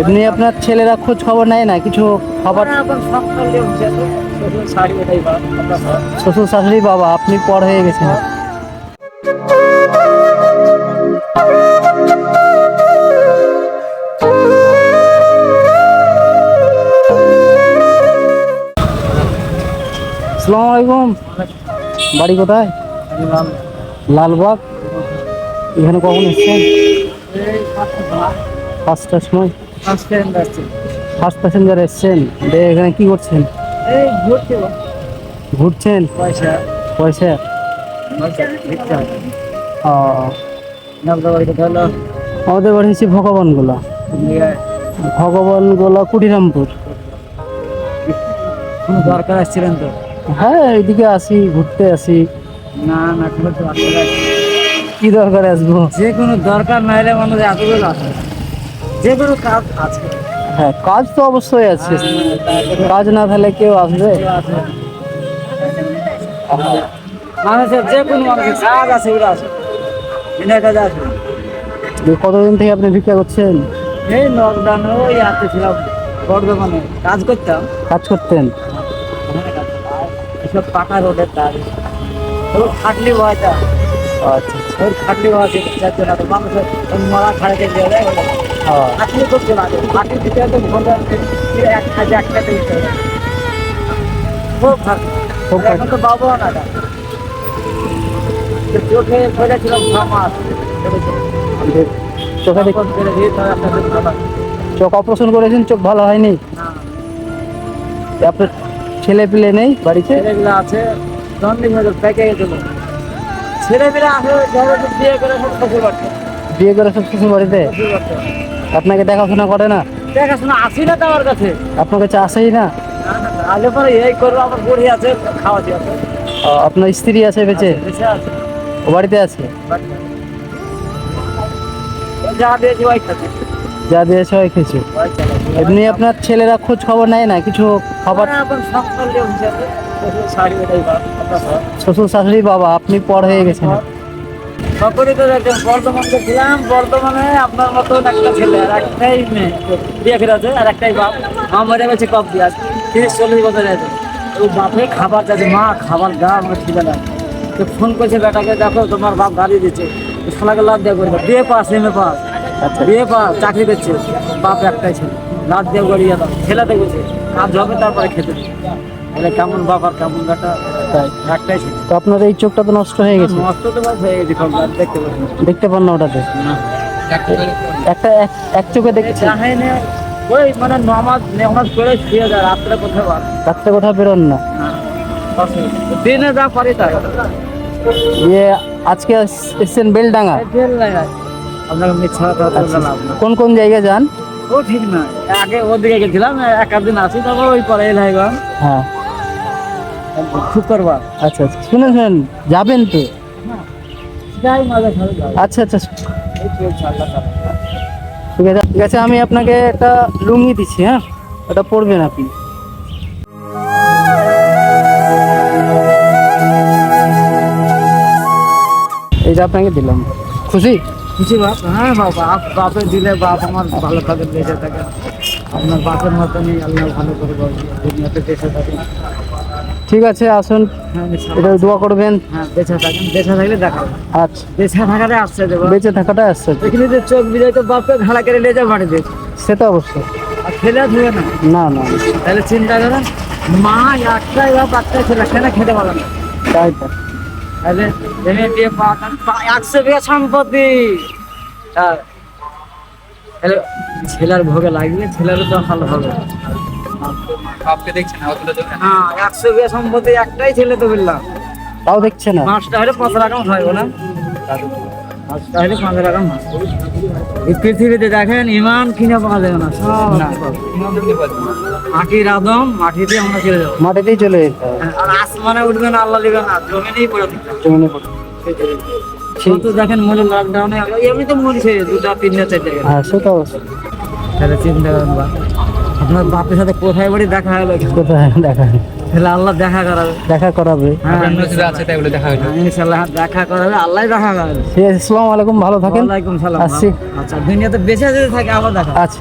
এমনি আপনার ছেলেরা খোঁজ খবর নেয় না? কিছু খবর? শ্বশুর শাশুড়ি বাবা আপনি পর হয়ে গেছেন। আসসালামু আলাইকুম। বাড়ি কোথায়? লালবাগ। এখানে কখন এসছেন? পাঁচটার সময়। ফার্স্ট প্যাসেঞ্জার এসছেন। এখানে কি করছেন। ঘুরছেন? পয়সা। পয়সা? হলো? আমাদের বাড়ি হচ্ছে ভগবানগোলা। ভগবানগোলা কুটিরামপুর। কোনো দরকার আসছিলেন তো? হ্যাঁ এইদিকে আসি ঘুরতে আসি। না না কোনো দরকার কি দরকারে আসব? যে কোনো দরকার না হলে মানুষ এতগুলো আছে যে কোনো কাজ আছে। হ্যাঁ কাজ তো অবশ্যই আছে। কাজ না থাকলে কেউ আসবে? মানুষের যে কোনো মানুষের কাজ আছে ওরা আছে বিনা কাজ আছে দিয়ে কতদিন থেকে আপনি ভিক্ষা করছেন? এই লকডাউনে ওই হাতে ছিলাম বর্ধমানে কাজ করতাম। কাজ করতেন? এসব পাকা রোডের কাজ। ওই খাটলি বয়টা। আচ্ছা খাটলি বয়ছে যাচ্ছে না তো মানুষের মরা খাড়াতে গিয়ে হ্যাঁ। করতে লাগে খাটলি দিতে তো ঘণ্টা এক হাজার এক টাকা দিতে হবে। খুব খাটনি। এখন তো পাবো না চোখে ফেলেছিলাম মাস চোখে ভালো। অপারেশন করেছেন চোখ ভালো হয়নি? আপনার ছেলে পিলে নেই বাড়িতে? ছেলেগুলো আছে হয়ে গেছিল আছে বিয়ে করে সব শ্বশুর বাড়িতে বিয়ে করে সব শ্বশুর বাড়িতে আপনাকে দেখাশোনা করে না? দেখাশোনা আসি না তো আমার কাছে। আপনার কাছে আসেই না? আলে পরে এই করব আমার বুড়ি আছে খাওয়াতে আছে আপনার স্ত্রী আছে বেঁচে? ও বাড়িতে আছে? যা দিয়েছি ওই খাচ্ছে। যা দিয়েছে ওই খেয়েছে। এমনি আপনার ছেলেরা খোঁজ খবর নেয় না? কিছু খবর। শ্বশুর শাশুড়ি বাবা আপনি পর হয়ে গেছেন। সকলেই তো দেখেন বর্ধমানকে ছিলাম বর্ধমানে আপনার মতন একটা ছেলে আর একটাই মেয়ে। বিয়ে করে আছে আর একটাই বাপ। মা মরে গেছে কব দিয়ে আছে তিরিশ চল্লিশ বছর আছে। ওই বাপে খাবার চাচ্ছে মা খাবার গা আমার খিদে না তো ফোন করছে বেটাকে দেখো তোমার বাপ গাড়ি দিচ্ছে। শালাকে লাভ দেওয়া করবে বিয়ে পাস এম এ পাস। আচ্ছা। বিয়ে পাস চাকরি করছে বাপ একটাই ছেলে। লাভ দেওয়া করিয়ে দাও গেছে কাজ হবে তারপরে খেতে। কেমন বাপ আর কেমন বেটা। তাই। ছেলে। তো আপনার এই চোখটা তো নষ্ট হয়ে গেছে? নষ্ট তো হয়ে গেছে খবর আর দেখতে পাচ্ছি না। দেখতে পান না ওটাতে? না। একটা এক- এক চোখে দেখেছেন? চাহেনে ওই মানে নমাজ নেমাজ করে শুয়ে যায় রাত্রে কোথাও আর। রাত্রে কোথাও বেরোন না। না। দিনে যা পারি তাই। ইয়ে আজকে এস- এসছেন বেলডাঙ্গা? আপনাকে মিথ্যা কথা বলে আচ্ছা। লাভ না। কোন কোন জায়গায় যান? ও ঠিক না আগে ওদিকে গেছিলাম এক আধ দিন আসি তারপর ওই পরে এলাই গেলাম। হ্যাঁ। খুব করবার আচ্ছা আচ্ছা। শুনেন শুনেন যাবেন তো? আচ্ছা আচ্ছা। ঠিক আছে ঠিক আছে আমি আপনাকে একটা লুঙ্গি দিচ্ছি হ্যাঁ? ওটা পরবেন আপনি। এইটা আপনাকে দিলাম। খুশি? খুশি বাপ? হ্যাঁ বাবা বাপ বাপে দিলে বাপ আমার ভালো থাকে বেঁচে থাকে। আপনার বাপের মতনই আল্লাহ ভালো করে বাবু দুনিয়াতে বেঁচে থাকে। ঠিক আছে আসুন। হ্যাঁ এটা দোয়া করবেন। হ্যাঁ বেঁচে থাকেন বেঁচে থাকলে দেখাবো। আচ্ছা। বেঁচে থাকালে আসছে দেবো বেঁচে থাকাটা আসছে। এখানে যে চোখ বিজয় তো বাপকে ঘাড়া করে লেজা মারি দিয়েছে সে তো অবশ্যই। আর ছেলে ধুয়ে না? না না। তাহলে চিন্তা করেন মা একটাই বাপ একটাই ছেলে সেটা খেতে পারে না। তাই তো। তাহলে এনে দিয়ে একশো বিঘা সম্পত্তি। তাহলে ছেলের ভোগে লাগবে ছেলেরও তো ভালো হবে। বাপকে দেখছেন না অতটা জমি হ্যাঁ একশো বিঘা সম্পত্তি একটাই ছেলে তো বললাম। তাও দেখছে না? মাছটা হলে পাঁচ রকম হয় না মাছটা হলে পাঁচ রকম হয়। এই পৃথিবীতে দেখেন ইমান কিনে পাওয়া যাবে না সব মাটির আদম মাটিতে আমরা চলে যাব। মাটিতেই চলে যেতে আর আসমানে উঠবে না আল্লাহ দিবে না জমিনেই পড়ে থাকবে। জমিনে পড়ে। সে দেখেন মনে লকডাউনে এমনি তো মরছে দুটা তিনটা চারটে। হ্যাঁ সে তো অবশ্যই। তাহলে চিন্তা করেন আপনার বাপের সাথে কোথায় বাড়ি দেখা হয় কোথায় দেখা তাহলে আল্লাহ দেখা করাবে। দেখা করাবে। হ্যাঁ। আছে তাই বলে দেখা হয়নি। ইনশাল্লাহ দেখা করাবে আল্লাহ দেখা করাবে। আসসালামু আলাইকুম ভালো থাকেন। ওয়ালাইকুম সালাম। আসছি। আচ্ছা দুনিয়াতে বেঁচে যেতে থাকে আবার দেখা। আচ্ছা।